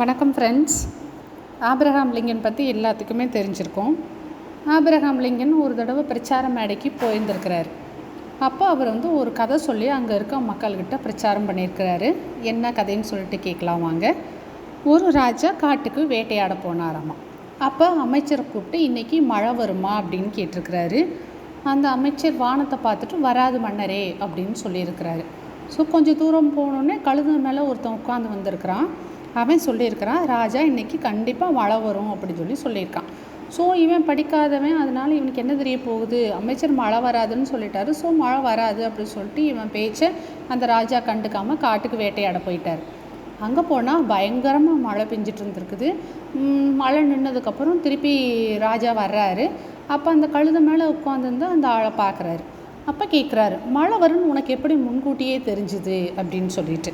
வணக்கம் friends Abraham Lincoln பற்றி எல்லாத்துக்குமே தெரிஞ்சிருக்கோம். ஆபிரகாம் லிங்கன் ஒரு தடவை பிரச்சார மேடைக்கு போயிருந்திருக்கிறார். அப்போ அவர் வந்து ஒரு கதை சொல்லி அங்கே இருக்க மக்கள்கிட்ட பிரச்சாரம் பண்ணியிருக்கிறாரு. என்ன கதைன்னு சொல்லிட்டு கேட்கலாம் வாங்க. ஒரு ராஜா காட்டுக்கு வேட்டையாட போனாராமா. அப்போ அமைச்சரை கூப்பிட்டு இன்றைக்கி மழை வருமா? அப்படின்னு கேட்டிருக்கிறாரு. அந்த அமைச்சர் வானத்தை பார்த்துட்டு வராது மன்னரே அப்படின்னு சொல்லியிருக்கிறாரு. ஸோ கொஞ்சம் தூரம் போனோடனே கழுத மேலே ஒருத்தன் உட்காந்து வந்திருக்கிறான். அவன் சொல்லியிருக்கிறான் ராஜா இன்னைக்கு கண்டிப்பாக மழை வரும் அப்படின்னு சொல்லி சொல்லியிருக்கான். ஸோ இவன் படிக்காதவன் அதனால இவனுக்கு என்ன தெரிய போகுது? அமைச்சர் மழை வராதுன்னு சொல்லிட்டாரு. ஸோ மழை வராது அப்படின்னு சொல்லிட்டு இவன் பேச்சை அந்த ராஜா கண்டுக்காமல் காட்டுக்கு வேட்டையாட போயிட்டார். அங்கே போனால் பயங்கரமாக மழை பெஞ்சிட்டு இருந்திருக்குது. மழை நின்னதுக்கப்புறம் திருப்பி ராஜா வர்றாரு. அப்போ அந்த கழுத மேலே உட்காந்துருந்து அந்த ஆளை பார்க்குறாரு அப்போ கேட்குறாரு மழை வரும்னு உனக்கு எப்படி முன்கூட்டியே தெரிஞ்சுது? அப்படின்னு சொல்லிட்டு.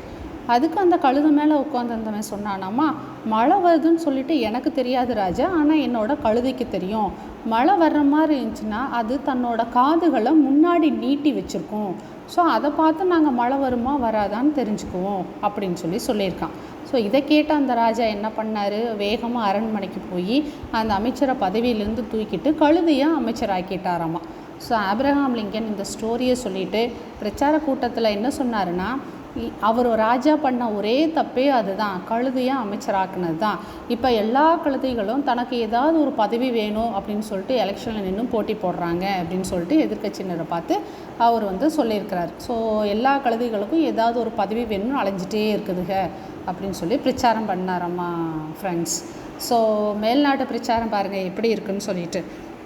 அதுக்கு அந்த கழுது மேலே உட்காந்துருந்தவன் சொன்னானாம்மா மழை வருதுன்னு சொல்லிட்டு எனக்கு தெரியாது ராஜா ஆனால் என்னோட கழுதைக்கு தெரியும். மழை வர்ற மாதிரி இருந்துச்சுன்னா அது தன்னோட காதுகளை முன்னாடி நீட்டி வச்சுருக்கோம். ஸோ அதை பார்த்து நாங்கள் மழை வருமா வராதான்னு தெரிஞ்சுக்குவோம் அப்படின்னு சொல்லி சொல்லியிருக்கான். ஸோ இதை கேட்ட அந்த ராஜா என்ன பண்ணார்? வேகமாக அரண்மனைக்கு போய் அந்த அமைச்சரை பதவியிலேருந்து தூக்கிட்டு கழுதையை அமைச்சராக்கிட்டாராமா. ஸோ ஆப்ரஹாம் லிங்கன் இந்த ஸ்டோரியை சொல்லிட்டு பிரச்சார கூட்டத்தில் என்ன சொன்னாருன்னா அவர் ராஜா பண்ண ஒரே தப்பே அதுதான். கழுதையை அமைச்சராக்குனது தான் இப்போ எல்லா கழுதைகளும் தனக்கு ஏதாவது ஒரு பதவி வேணும் அப்படின்னு சொல்லிட்டு எலெக்ஷனில் நின்று போட்டி போடுறாங்க அப்படின்னு சொல்லிட்டு எதிர்க்கட்சியினரை பார்த்து அவர் வந்து சொல்லியிருக்கிறார். ஸோ எல்லா கழுதைகளுக்கும் ஏதாவது ஒரு பதவி வேணும்னு அலைஞ்சிட்டே இருக்குதுங்க அப்படின்னு சொல்லி பிரச்சாரம் பண்ணாரம்மா ஃப்ரெண்ட்ஸ் ஸோ மேல்நாட்டு பிரச்சாரம் பாருங்கள் எப்படி இருக்குன்னு சொல்லிட்டு.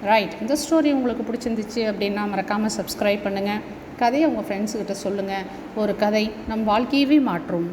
ரைட் இந்த ஸ்டோரி உங்களுக்கு பிடிச்சிருந்துச்சு அப்படின்னா மறக்காமல் சப்ஸ்கிரைப் பண்ணுங்கள் கதையை உங்கள் ஃப்ரெண்ட்ஸுக்கிட்ட சொல்லுங்கள் ஒரு கதை நம் வாழ்க்கையவே மாற்றும்.